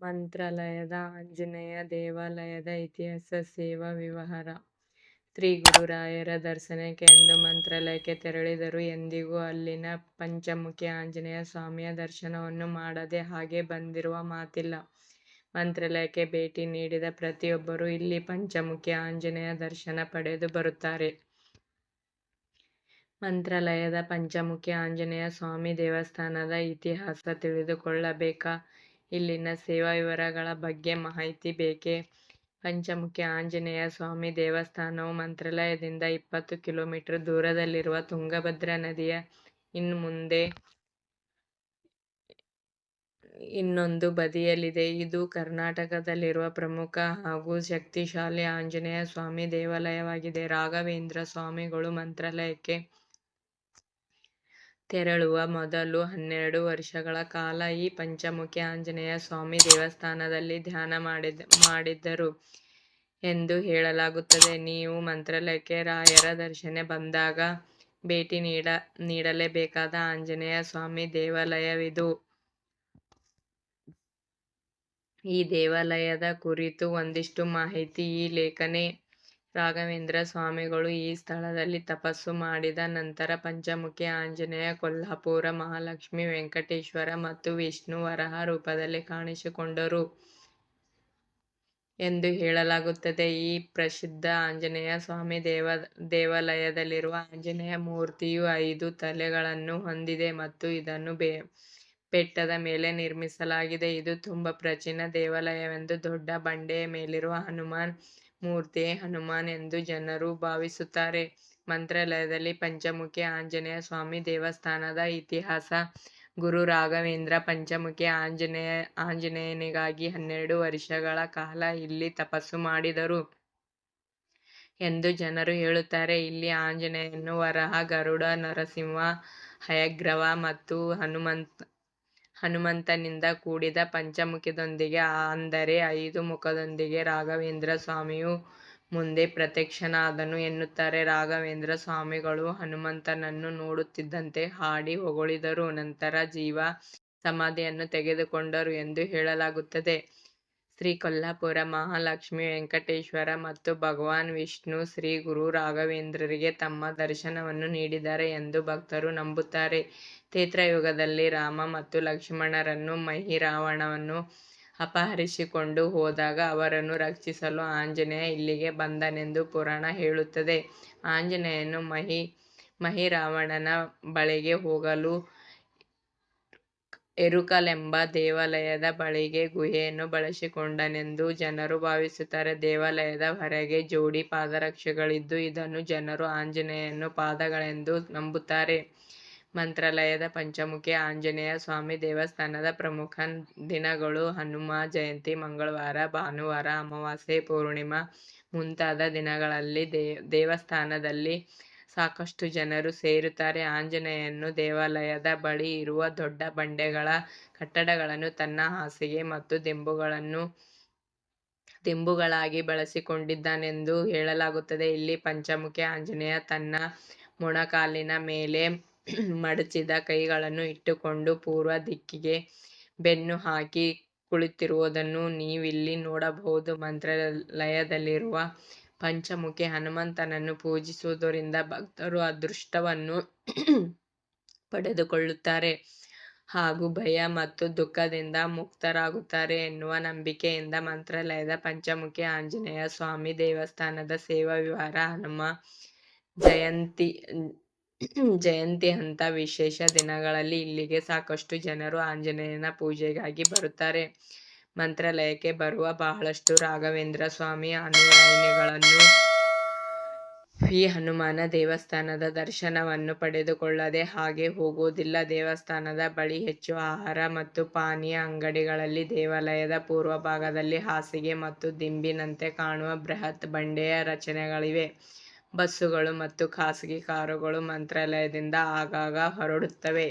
ಮಂತ್ರಾಲಯದ ಆಂಜನೇಯ ದೇವಾಲಯದ ಇತಿಹಾಸ ಸೇವಾ ವಿವರ ಶ್ರೀ ಗುರುರಾಯರ ದರ್ಶನಕ್ಕೆಂದು ಮಂತ್ರಾಲಯಕ್ಕೆ ತೆರಳಿದರು ಎಂದಿಗೂ ಅಲ್ಲಿನ ಪಂಚಮುಖಿ ಆಂಜನೇಯ ಸ್ವಾಮಿಯ ದರ್ಶನವನ್ನು ಮಾಡದೆ ಹಾಗೆ ಬಂದಿರುವ ಮಾತಿಲ್ಲ. ಮಂತ್ರಾಲಯಕ್ಕೆ ಭೇಟಿ ನೀಡಿದ ಪ್ರತಿಯೊಬ್ಬರೂ ಇಲ್ಲಿ ಪಂಚಮುಖಿ ಆಂಜನೇಯ ದರ್ಶನ ಪಡೆದು ಬರುತ್ತಾರೆ. ಮಂತ್ರಾಲಯದ ಪಂಚಮುಖಿ ಆಂಜನೇಯ ಸ್ವಾಮಿ ದೇವಸ್ಥಾನದ ಇತಿಹಾಸ ತಿಳಿದುಕೊಳ್ಳಬೇಕಾ? ಇಲ್ಲಿನ ಸೇವಾ ವಿವರಗಳ ಬಗ್ಗೆ ಮಾಹಿತಿ ಬೇಕೇ? ಪಂಚಮುಖಿ ಆಂಜನೇಯ ಸ್ವಾಮಿ ದೇವಸ್ಥಾನವು ಮಂತ್ರಾಲಯದಿಂದ ಇಪ್ಪತ್ತು ಕಿಲೋಮೀಟರ್ ದೂರದಲ್ಲಿರುವ ತುಂಗಭದ್ರಾ ನದಿಯ ಇನ್ನು ಮುಂದೆ ಇನ್ನೊಂದು ಬದಿಯಲ್ಲಿದೆ. ಇದು ಕರ್ನಾಟಕದಲ್ಲಿರುವ ಪ್ರಮುಖ ಹಾಗೂ ಶಕ್ತಿಶಾಲಿ ಆಂಜನೇಯ ಸ್ವಾಮಿ ದೇವಾಲಯವಾಗಿದೆ. ರಾಘವೇಂದ್ರ ಸ್ವಾಮಿಗಳು ಮಂತ್ರಾಲಯಕ್ಕೆ ತೆರಳುವ ಮೊದಲು ಹನ್ನೆರಡು ವರ್ಷಗಳ ಕಾಲ ಈ ಪಂಚಮುಖಿ ಆಂಜನೇಯ ಸ್ವಾಮಿ ದೇವಸ್ಥಾನದಲ್ಲಿ ಧ್ಯಾನ ಮಾಡಿದ, ಮಾಡಿದ್ದರು ಎಂದು ಹೇಳಲಾಗುತ್ತದೆ. ನೀವು ಮಂತ್ರಾಲಯಕ್ಕೆ ರಾಯರ ದರ್ಶನ ಬಂದಾಗ ಭೇಟಿ ನೀಡ, ನೀಡಲೇಬೇಕಾದ ಆಂಜನೇಯ ಸ್ವಾಮಿ ದೇವಾಲಯವಿದು. ಈ ದೇವಾಲಯದ ಕುರಿತು ಒಂದಿಷ್ಟು ಮಾಹಿತಿ ಈ ಲೇಖನಿ. ರಾಘವೇಂದ್ರ ಸ್ವಾಮಿಗಳು ಈ ಸ್ಥಳದಲ್ಲಿ ತಪಸ್ಸು ಮಾಡಿದ ನಂತರ ಪಂಚಮುಖಿ ಆಂಜನೇಯ, ಕೊಲ್ಹಾಪುರ ಮಹಾಲಕ್ಷ್ಮಿ ವೆಂಕಟೇಶ್ವರ ಮತ್ತು ವಿಷ್ಣು ವರಹ ರೂಪದಲ್ಲಿ ಕಾಣಿಸಿಕೊಂಡರು ಎಂದು ಹೇಳಲಾಗುತ್ತದೆ. ಈ ಪ್ರಸಿದ್ಧ ಆಂಜನೇಯ ಸ್ವಾಮಿ ದೇವ ದೇವಾಲಯದಲ್ಲಿರುವ ಆಂಜನೇಯ ಮೂರ್ತಿಯು ಐದು ತಲೆಗಳನ್ನು ಹೊಂದಿದೆ ಮತ್ತು ಇದನ್ನು ಬೆಟ್ಟದ ಮೇಲೆ ನಿರ್ಮಿಸಲಾಗಿದೆ. ಇದು ತುಂಬಾ ಪ್ರಾಚೀನ ದೇವಾಲಯವೆಂದು ದೊಡ್ಡ ಬಂಡೆಯ ಮೇಲಿರುವ ಹನುಮಾನ್ ಮೂರ್ತಿಯೇ ಹನುಮಾನ್ ಎಂದು ಜನರು ಭಾವಿಸುತ್ತಾರೆ. ಮಂತ್ರಾಲಯದಲ್ಲಿ ಪಂಚಮುಖಿ ಆಂಜನೇಯ ಸ್ವಾಮಿ ದೇವಸ್ಥಾನದ ಇತಿಹಾಸ ಗುರು ರಾಘವೇಂದ್ರ ಪಂಚಮುಖಿ ಆಂಜನೇಯ ಆಂಜನೇಯನಿಗಾಗಿ ಹನ್ನೆರಡು ವರ್ಷಗಳ ಕಾಲ ಇಲ್ಲಿ ತಪಸ್ಸು ಮಾಡಿದರು ಎಂದು ಜನರು ಹೇಳುತ್ತಾರೆ. ಇಲ್ಲಿ ಆಂಜನೇಯನು ವರಹ ಗರುಡ, ನರಸಿಂಹ, ಹಯಗ್ರವ ಮತ್ತು ಹನುಮಂತನಿಂದ ಕೂಡಿದ ಪಂಚಮುಖದೊಂದಿಗೆ, ಅಂದರೆ ಐದು ಮುಖದೊಂದಿಗೆ ರಾಘವೇಂದ್ರ ಸ್ವಾಮಿಯು ಮುಂದೆ ಪ್ರತ್ಯಕ್ಷನಾದನು ಎನ್ನುತ್ತಾರೆ. ರಾಘವೇಂದ್ರ ಸ್ವಾಮಿಗಳು ಹನುಮಂತನನ್ನು ನೋಡುತ್ತಿದ್ದಂತೆ ಹಾಡಿ ಹೊಗಳಿದರು. ನಂತರ ಜೀವ ಸಮಾಧಿಯನ್ನು ತೆಗೆದುಕೊಂಡರು ಎಂದು ಹೇಳಲಾಗುತ್ತದೆ. ಶ್ರೀ ಕೊಲ್ಲಾಪುರ ಮಹಾಲಕ್ಷ್ಮಿ ವೆಂಕಟೇಶ್ವರ ಮತ್ತು ಭಗವಾನ್ ವಿಷ್ಣು ಶ್ರೀ ಗುರು ರಾಘವೇಂದ್ರರಿಗೆ ತಮ್ಮ ದರ್ಶನವನ್ನು ನೀಡಿದ್ದಾರೆ ಎಂದು ಭಕ್ತರು ನಂಬುತ್ತಾರೆ. ತ್ರೇತಾಯುಗದಲ್ಲಿ ರಾಮ ಮತ್ತು ಲಕ್ಷ್ಮಣರನ್ನು ಮಹಿರಾವಣನು ಅಪಹರಿಸಿಕೊಂಡು ಹೋದಾಗ ಅವರನ್ನು ರಕ್ಷಿಸಲು ಆಂಜನೇಯ ಇಲ್ಲಿಗೆ ಬಂದನೆಂದು ಪುರಾಣ ಹೇಳುತ್ತದೆ. ಆಂಜನೇಯನು ಮಹಿ ಮಹಿರಾವಣನ ಬಳಿಗೆ ಹೋಗಲು ಎರುಕಲೆಂಬ ದೇವಾಲಯದ ಬಳಿಗೆ ಗುಹೆಯನ್ನು ಬಳಸಿಕೊಂಡನೆಂದು ಜನರು ಭಾವಿಸುತ್ತಾರೆ. ದೇವಾಲಯದ ಹೊರಗೆ ಜೋಡಿ ಪಾದರಕ್ಷೆಗಳಿದ್ದು, ಇದನ್ನು ಜನರು ಆಂಜನೇಯನ ಪಾದಗಳೆಂದು ನಂಬುತ್ತಾರೆ. ಮಂತ್ರಾಲಯದ ಪಂಚಮುಖಿ ಆಂಜನೇಯ ಸ್ವಾಮಿ ದೇವಸ್ಥಾನದ ಪ್ರಮುಖ ದಿನಗಳು ಹನುಮ ಜಯಂತಿ, ಮಂಗಳವಾರ, ಭಾನುವಾರ, ಅಮಾವಾಸ್ಯೆ, ಪೂರ್ಣಿಮಾ ಮುಂತಾದ ದಿನಗಳಲ್ಲಿ ದೇವಸ್ಥಾನದಲ್ಲಿ ಸಾಕಷ್ಟು ಜನರು ಸೇರುತ್ತಾರೆ. ಆಂಜನೇಯನು ದೇವಾಲಯದ ಬಳಿ ಇರುವ ದೊಡ್ಡ ಬಂಡೆಗಳ ಕಟ್ಟಡಗಳನ್ನು ತನ್ನ ಹಾಸಿಗೆ ಮತ್ತು ದಿಂಬುಗಳನ್ನು ದಿಂಬುಗಳಾಗಿ ಬಳಸಿಕೊಂಡಿದ್ದಾನೆಂದು ಹೇಳಲಾಗುತ್ತದೆ. ಇಲ್ಲಿ ಪಂಚಮುಖಿ ಆಂಜನೇಯ ತನ್ನ ಮೊಣಕಾಲಿನ ಮೇಲೆ ಮಡಚಿದ ಕೈಗಳನ್ನು ಇಟ್ಟುಕೊಂಡು ಪೂರ್ವ ದಿಕ್ಕಿಗೆ ಬೆನ್ನು ಹಾಕಿ ಕುಳಿತಿರುವುದನ್ನು ನೀವಿಲ್ಲಿ ನೋಡಬಹುದು. ಮಂತ್ರಾಲಯದಲ್ಲಿರುವ ಪಂಚಮುಖಿ ಹನುಮಂತನನ್ನು ಪೂಜಿಸುವುದರಿಂದ ಭಕ್ತರು ಅದೃಷ್ಟವನ್ನು ಪಡೆದುಕೊಳ್ಳುತ್ತಾರೆ ಹಾಗೂ ಭಯ ಮತ್ತು ದುಃಖದಿಂದ ಮುಕ್ತರಾಗುತ್ತಾರೆ ಎನ್ನುವ ನಂಬಿಕೆಯಿಂದ ಮಂತ್ರಾಲಯದ ಪಂಚಮುಖಿ ಆಂಜನೇಯ ಸ್ವಾಮಿ ದೇವಸ್ಥಾನದ ಸೇವಾ ವಿವರ ಹನುಮ ಜಯಂತಿ ಜಯಂತಿ ಅಂತ ವಿಶೇಷ ದಿನಗಳಲ್ಲಿ ಇಲ್ಲಿಗೆ ಸಾಕಷ್ಟು ಜನರು ಆಂಜನೇಯನ ಪೂಜೆಗಾಗಿ ಬರುತ್ತಾರೆ. ಮಂತ್ರಾಲಯಕ್ಕೆ ಬರುವ ಬಹಳಷ್ಟು ರಾಘವೇಂದ್ರ ಸ್ವಾಮಿ ಅನುಯಾಯಿಗಳನ್ನು ಈ ಹನುಮಾನ ದೇವಸ್ಥಾನದ ದರ್ಶನವನ್ನು ಪಡೆದುಕೊಳ್ಳದೆ ಹಾಗೆ ಹೋಗುವುದಿಲ್ಲ. ದೇವಸ್ಥಾನದ ಬಳಿ ಹೆಚ್ಚು ಆಹಾರ ಮತ್ತು ಪಾನೀಯ ಅಂಗಡಿಗಳಲ್ಲಿ ದೇವಾಲಯದ ಪೂರ್ವಭಾಗದಲ್ಲಿ ಹಾಸಿಗೆ ಮತ್ತು ದಿಂಬಿನಂತೆ ಕಾಣುವ ಬೃಹತ್ ಬಂಡೆಯ ರಚನೆಗಳಿವೆ. ಬಸ್ಸುಗಳು ಮತ್ತು ಖಾಸಗಿ ಕಾರುಗಳು ಮಂತ್ರಾಲಯದಿಂದ ಆಗಾಗ ಹೊರಡುತ್ತವೆ.